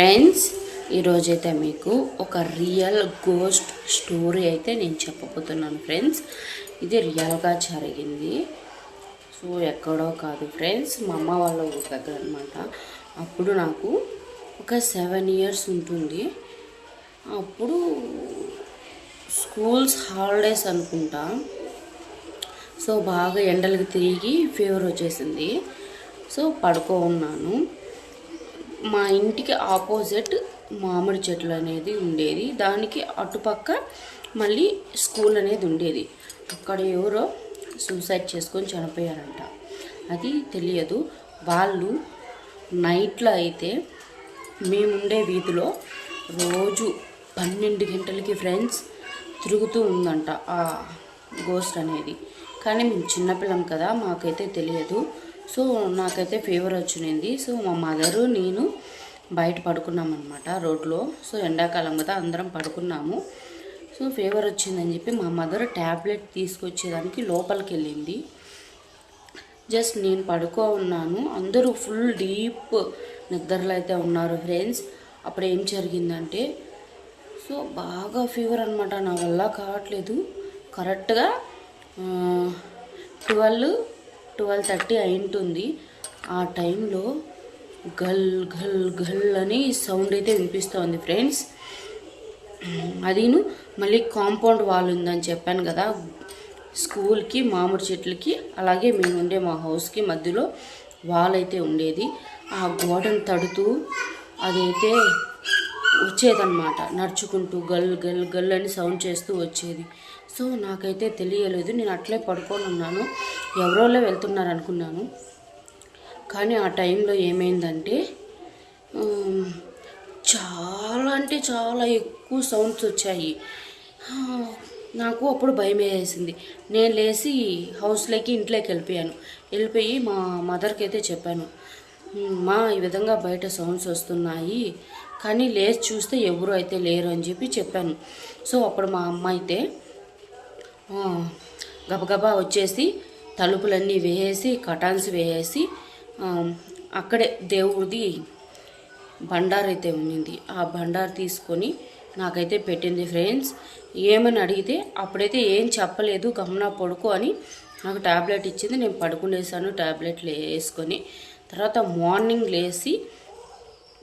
Friends ఈరోజైతే మీకు ఒక రియల్ గోస్ట్ స్టోరీ అయితే నేను చెప్పబోతున్నాను ఫ్రెండ్స్ ఇది రియల్గా జరిగింది. సో ఎక్కడో కాదు ఫ్రెండ్స్ మా అమ్మ వాళ్ళ ఊరి దగ్గర అనమాట అప్పుడు నాకు ఒక సెవెన్ ఇయర్స్ ఉంటుంది. అప్పుడు స్కూల్స్ హాలిడేస్ అనుకుంటా. సో బాగా ఎండలకు తిరిగి ఫీవర్ వచ్చేసింది. సో పడుకో ఉన్నాను మా ఇంటికి ఆపోజిట్ మామిడి చెట్లు అనేది ఉండేది. దానికి అటుపక్క మళ్ళీ స్కూల్ అనేది ఉండేది. అక్కడ ఎవరో సూసైడ్ చేసుకొని చనిపోయారంట. అది తెలియదు. వాళ్ళు నైట్లో అయితే మేముండే వీధిలో రోజు పన్నెండు గంటలకి ఫ్రెండ్స్ తిరుగుతూ ఉందంట ఆ గోస్ట్ అనేది. కానీ మేము చిన్నపిల్లం కదా మాకైతే తెలియదు. సో నాకైతే ఫీవర్ వచ్చింది సో మా మదరు నేను బయట పడుకున్నామన్నమాట రోడ్లో. సో ఎండాకాలం కదా అందరం పడుకున్నాము. సో ఫీవర్ వచ్చిందని చెప్పి మా మదర్ ట్యాబ్లెట్ తీసుకొచ్చేదానికి లోపలికి వెళ్ళింది జస్ట్ నేను పడుకో ఉన్నాను. అందరూ ఫుల్ డీప్ నిద్రలో అయితే ఉన్నారు ఫ్రెండ్స్. అప్పుడు ఏం జరిగిందంటే సో బాగా ఫీవర్ అనమాట నా వల్ల కావట్లేదు. కరెక్ట్గా ట్వెల్వ్ ట్వెల్వ్ థర్టీ అయింటుంది. ఆ టైంలో గల్ గల్ గల్ అని సౌండ్ అయితే వినిపిస్తోంది ఫ్రెండ్స్. అదిను మళ్ళీ కాంపౌండ్ వాల్ ఉందని చెప్పాను కదా. స్కూల్కి మామిడి చెట్లకి అలాగే మేము ఉండే మా హౌస్కి మధ్యలో వాల్ అయితే ఉండేది. ఆ గోడను తడుతూ అదైతే వచ్చేదన్నమాట. నడుచుకుంటూ గల్ గల్ గల్ అని సౌండ్ చేస్తూ వచ్చేది. సో నాకైతే తెలియలేదు. నేను అట్లే పడుకొని ఉన్నాను. ఎవరోలే వెళ్తున్నారు అనుకున్నాను కానీ ఆ టైంలో ఏమైందంటే చాలా అంటే చాలా ఎక్కువ సౌండ్స్ వచ్చాయి. నాకు అప్పుడు భయం వేసింది. నేను లేచి హౌస్లోకి ఇంట్లోకి వెళ్ళిపోయాను. వెళ్ళిపోయి మా మదర్కి అయితే చెప్పాను. మా ఈ విధంగా బయట సౌండ్స్ వస్తున్నాయి. కానీ లేచి చూస్తే ఎవరు అయితే లేరు అని చెప్పి చెప్పాను. సో అప్పుడు మా అమ్మ అయితే గబగబా వచ్చేసి తలుపులన్నీ వేసేసి కటాన్స్ వేసేసి అక్కడే దేవుడిది బండారు అయితే ఉన్నింది. ఆ బండార్ తీసుకొని నాకైతే పెట్టింది ఫ్రెండ్స్. ఏమని అడిగితే అప్పుడైతే ఏం చెప్పలేదు గమన పడుకో అని నాకు ట్యాబ్లెట్ ఇచ్చింది. నేను పడుకునేసాను ట్యాబ్లెట్లు వేసుకొని తర్వాత మార్నింగ్ లేచి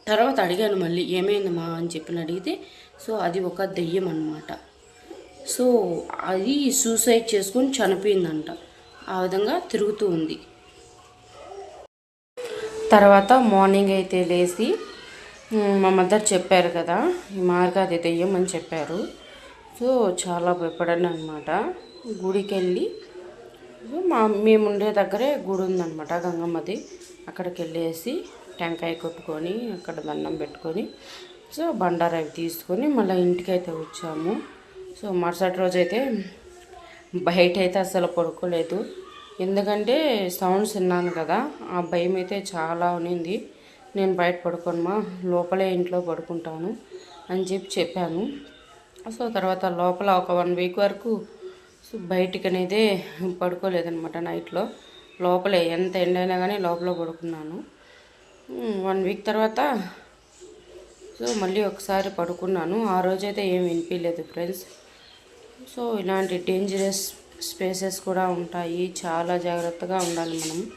తర్వాత అడిగాను మళ్ళీ ఏమైందమ్మా? అని చెప్పి అడిగితే సో అది ఒక దెయ్యం అనమాట సో అది సూసైడ్ చేసుకొని చనిపోయిందంట. ఆ విధంగా తిరుగుతూ ఉంది. తర్వాత మార్నింగ్ అయితే లేచి మా మదర్ చెప్పారు కదా ఈ మార్గ అది దెయ్యం అని చెప్పారు. సో చాలా భయపడాను అనమాట గుడికి వెళ్ళి మా మేము ఉండే దగ్గరే గుడి ఉందన్నమాట గంగమ్మది. అక్కడికి వెళ్ళేసి టెంకాయ కొట్టుకొని అక్కడ దండం పెట్టుకొని సో బండారా అవి తీసుకొని మళ్ళీ ఇంటికి అయితే వచ్చాము. సో మరుసటి రోజు అయితే బయట అయితే అసలు పడుకోలేదు. ఎందుకంటే సౌండ్స్ విన్నాను కదా ఆ భయం అయితే చాలా ఉన్నింది. నేను బయట పడుకోనమా లోపలే ఇంట్లో పడుకుంటాను అని చెప్పి చెప్పాను. సో తర్వాత లోపల ఒక వన్ వీక్ వరకు సో బయటికి అనేది పడుకోలేదనమాట నైట్లో. లోపలే ఎంత ఎండైనా కానీ లోపల పడుకున్నాను. వన్ వీక్ తర్వాత సో మళ్ళీ ఒకసారి పడుకున్నాను. ఆ రోజైతే ఏం వినిపించలేదు ఫ్రెండ్స్. సో ఇలాంటి డేంజరస్ స్పేసెస్ కూడా ఉంటాయి. చాలా జాగ్రత్తగా ఉండాలి మనం.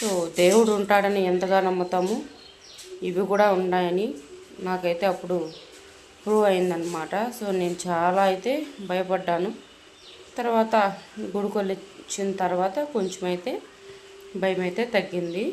సో దేవుడు ఉంటాడని ఎంతగా నమ్ముతాము? ఇవి కూడా ఉన్నాయని నాకైతే అప్పుడు ప్రూవ్ అయిందనమాట సో నేను చాలా అయితే భయపడ్డాను. తర్వాత గుడికొల్లి వచ్చిన తర్వాత కొంచెం అయితే భయం అయితే తగ్గింది.